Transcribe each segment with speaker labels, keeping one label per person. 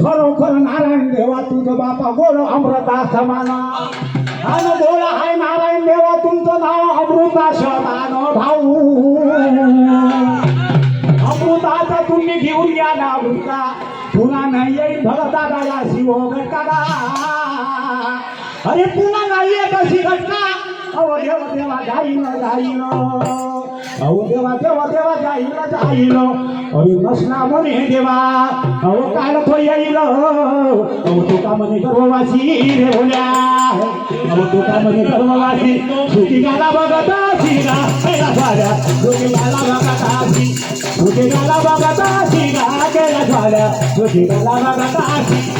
Speaker 1: खरोखर नारायण देवा तुझं बापा गोड अमृता समाना अन गोड आहे नारायण देवा तुमचं नाव अमृता समान भाऊ. अमृताचा तुम्ही घेऊन या ना अमृता. पुन्हा नाही येईल भरता दादा शिव घटका अरे पुन्हा नाही येत अशी घटना. अहो देवा देवा जाईल जाईल अहो देवा देवा देवा जाईल जाईल अरे नसला म्हणे देवा. अहो काल तो येईल. अहो तुका म्हणे गर्भवासी रे बोल्या अहो तुका म्हणे गर्भवासी? सुटी गाला बघत शिगा केला झाल्या सुटी गाला बघत शी सुटी गाला बघत शिगा केला झाल्या सुटी गाला बघत शी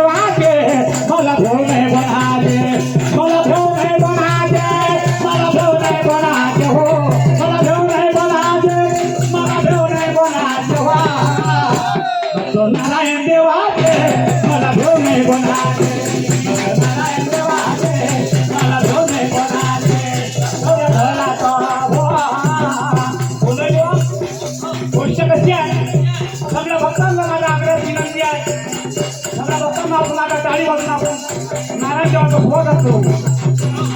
Speaker 2: आपण नारायण देवाचा भोग असतो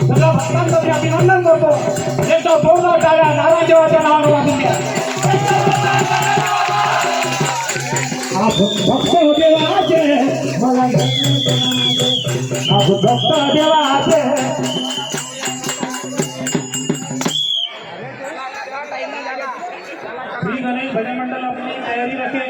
Speaker 2: सगळ्या भक्तांचं मी अभिनंदन करतो एक तो दोन गाव टाळ्या नारायण देवाच्या नावानं वाजून द्या
Speaker 1: भक्त देवाचे मला आज भक्त देवाचे
Speaker 2: श्री गणेश भजन मंडल अपनी तैयारी रखे